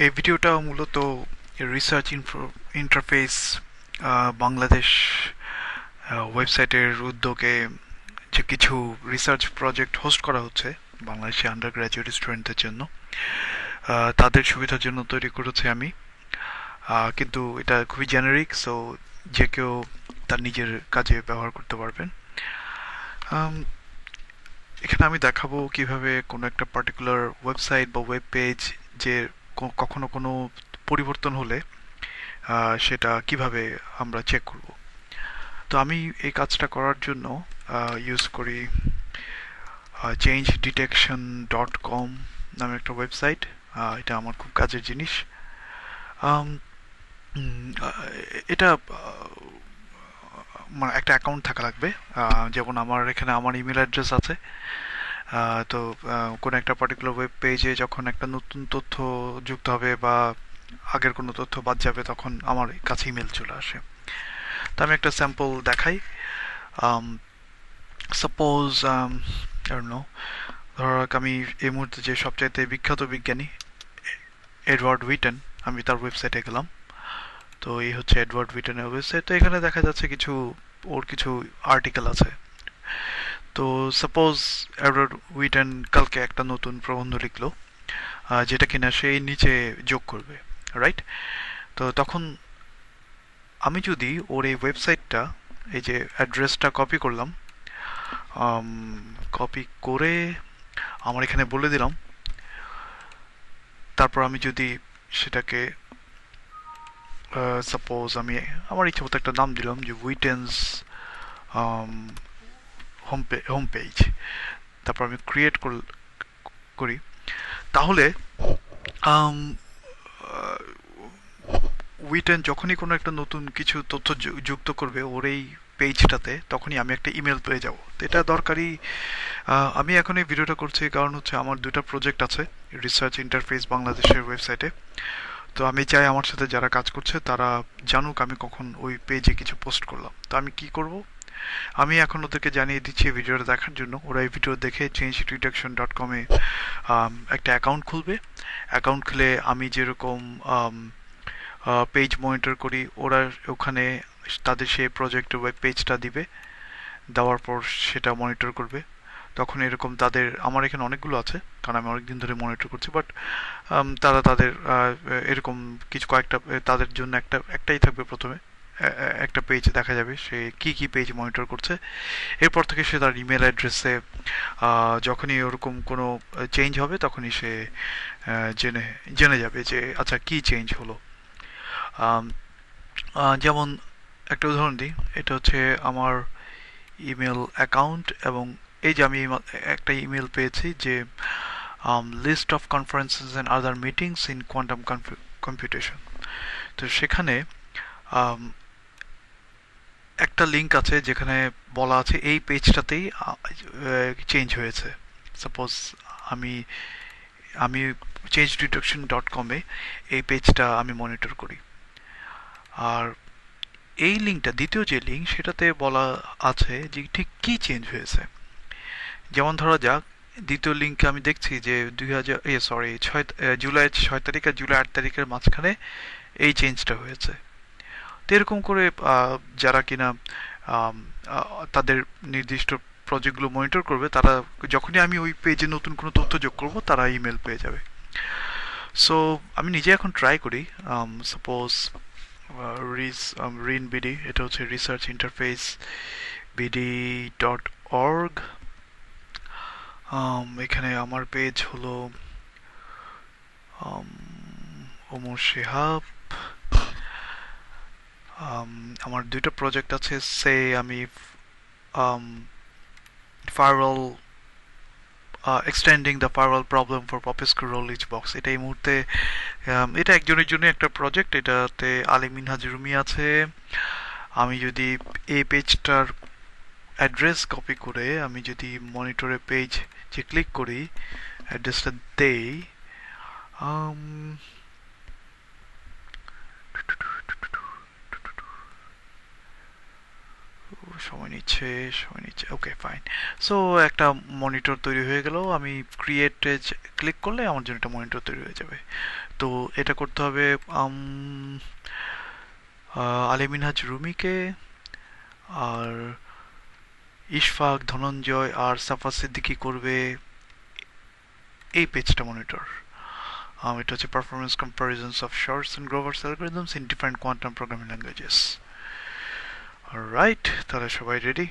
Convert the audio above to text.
এই ভিডিওটা মূলত রিসার্চ ইন্টারফেস বাংলাদেশ ওয়েবসাইটের উদ্যোগে যে কিছু রিসার্চ প্রজেক্ট হোস্ট করা হচ্ছে বাংলাদেশে আন্ডার গ্র্যাজুয়েট স্টুডেন্টদের জন্য তাদের সুবিধার জন্য তৈরি করেছি আমি। কিন্তু এটা খুবই জেনারিক সো যে কেউ তার নিজের কাজে ব্যবহার করতে পারবেন। এখানে আমি দেখাবো কীভাবে কোনো একটা পার্টিকুলার ওয়েবসাইট বা ওয়েব পেজ যে কখনো কোনো পরিবর্তন হলে সেটা কীভাবে আমরা চেক করব? তো আমি এই কাজটা করার জন্য ইউজ করি চেঞ্জ ডিটেকশন ডট কম নামে একটা ওয়েবসাইট এটা আমার খুব কাজের জিনিস। এটা মানে একটা অ্যাকাউন্ট থাকা লাগবে যেমন আমার এখানে আমার ইমেল অ্যাড্রেস আছে। তো কোনো একটা পার্টিকুলার ওয়েব পেজে যখন একটা নতুন তথ্য যুক্ত হবে বা আগের কোনো তথ্য বাদ যাবে, তখন আমার কাছে ইমেল চলে আসে। তো আমি একটা স্যাম্পল দেখাই। সাপোজ নো ধরো আমি এই মুহূর্তে যে সবচাইতে বিখ্যাত বিজ্ঞানী এডওয়ার্ড উইটেন আমি তার ওয়েবসাইটে গেলাম। তো এই হচ্ছে এডওয়ার্ড উইটেনের ওয়েবসাইট তো এখানে দেখা যাচ্ছে কিছু, ওর কিছু আর্টিকেল আছে। তো সাপোজ এডওয়ার্ড উইটেন কালকে একটা নতুন প্রবন্ধ লিখলো যেটা কিনা সে নিচে যোগ করবে রাইট তো তখন আমি যদি ওর এই ওয়েবসাইটটা এই যে অ্যাড্রেসটা কপি করলাম কপি করে আমার এখানে বলে দিলাম, তারপর আমি যদি সেটাকে সাপোজ আমি, আমার ইচ্ছে মতো একটা নাম দিলাম যে উইটেন্স হোম হোম পেজ তারপর আমি ক্রিয়েট করি তাহলে উইটেন যখনই কোনো একটা নতুন কিছু তথ্য যুক্ত করবে ওর এই পেজটাতে তখনই আমি একটা ইমেল পেয়ে যাব। তো এটা দরকারি আমি এখন এই ভিডিওটা করছি কারণ হচ্ছে আমার দুটো প্রজেক্ট আছে রিসার্চ ইন্টারফেস বাংলাদেশের ওয়েবসাইটে তো আমি চাই আমার সাথে যারা কাজ করছে তারা জানুক আমি কখন ওই পেজে কিছু পোস্ট করলাম। তো আমি কি করব? আমি এখন ওদেরকে জানিয়ে দিচ্ছি ভিডিওটা দেখার জন্য। ওরা এই ভিডিও দেখে চেঞ্জ ডিটেকশন ডট কমে একটা অ্যাকাউন্ট খুলবে। অ্যাকাউন্ট খুলে আমি যেরকম পেজ মনিটর করি, ওরা ওখানে তাদের সেই প্রজেক্টের ওয়েব পেজটা দিবে। দেওয়ার পর সেটা মনিটর করবে। তখন এরকম তাদের, আমার এখানে অনেকগুলো আছে, কারণ আমি অনেকদিন ধরে মনিটর করছি বাট তারা তাদের এরকম কিছু কয়েকটা, তাদের জন্য একটা, একটাই থাকবে প্রথমে। একটা পেজ দেখা যাবে। সে কি কি পেজ মনিটর করছে। এরপর থেকে সে তার ইমেল অ্যাড্রেসে যখনই ওরকম কোনো চেঞ্জ হবে, তখনই সে জেনে জেনে যাবে যে আচ্ছা কি চেঞ্জ হলো। যেমন একটা উদাহরণ দিই। এটা হচ্ছে আমার ইমেল অ্যাকাউন্ট এবং এই যে আমি একটা ইমেল পেয়েছি যে list of conferences and other meetings in quantum computation তো সেখানে একটা লিঙ্ক আছে যেখানে বলা আছে এই পেজটাতেই চেঞ্জ হয়েছে। সাপোজ আমি আমি চেঞ্জ ডিটেকশন ডট কমে এই পেজটা আমি মনিটর করি। আর এই লিঙ্কটা দ্বিতীয় যে লিঙ্ক সেটাতে বলা আছে যে ঠিক কী চেঞ্জ হয়েছে। যেমন ধরা যাক, দ্বিতীয় লিঙ্কে আমি দেখছি যে দুই হাজার, এ সরি ছয় জুলাই, ছয় তারিখ আর জুলাই আট তারিখের মাঝখানে এই চেঞ্জটা হয়েছে। এরকম করে যারা কিনা তাদের নির্দিষ্ট প্রজেক্টগুলো মনিটর করবে, তারা যখনই আমি ওই পেজে নতুন কোনো তথ্য যোগ করব, তারা ইমেল পেয়ে যাবে। সো আমি নিজে এখন ট্রাই করি সাপোজ রিস রিন বিডি এটা হচ্ছে research interface BD dot org এখানে আমার পেজ হলো ওমর শেহাব। আমার দুইটা প্রজেক্ট আছে সে আমি firewall extending the firewall problem for পপিস্কো রোলিজ বক্স এটা এই মুহূর্তে um, এটা একজনের জন্য একটা প্রজেক্ট এটাতে আলিমিন হাজিরুমি আছে। আমি যদি এই পেজটার অ্যাড্রেস কপি করে আমি যদি মনিটরে পেজ যে ক্লিক করি অ্যাড্রেসটা দেই সময় নিচ্ছে সময় নিচ্ছে। ওকে ফাইন সো একটা মনিটর তৈরি হয়ে গেল। আমি ক্রিয়েটে ক্লিক করলে আমার জন্য একটা মনিটর তৈরি হয়ে যাবে। তো এটা করতে হবে আলিমিনহাজ রুমিকে আর ইশফাক, ধনঞ্জয় আর সাফা সিদ্দিকি করবে এই পেজটা মনিটর এটা হচ্ছে performance comparisons of Shor's and Grover's algorithms in different quantum programming languages right তাহলে সবাই রেডি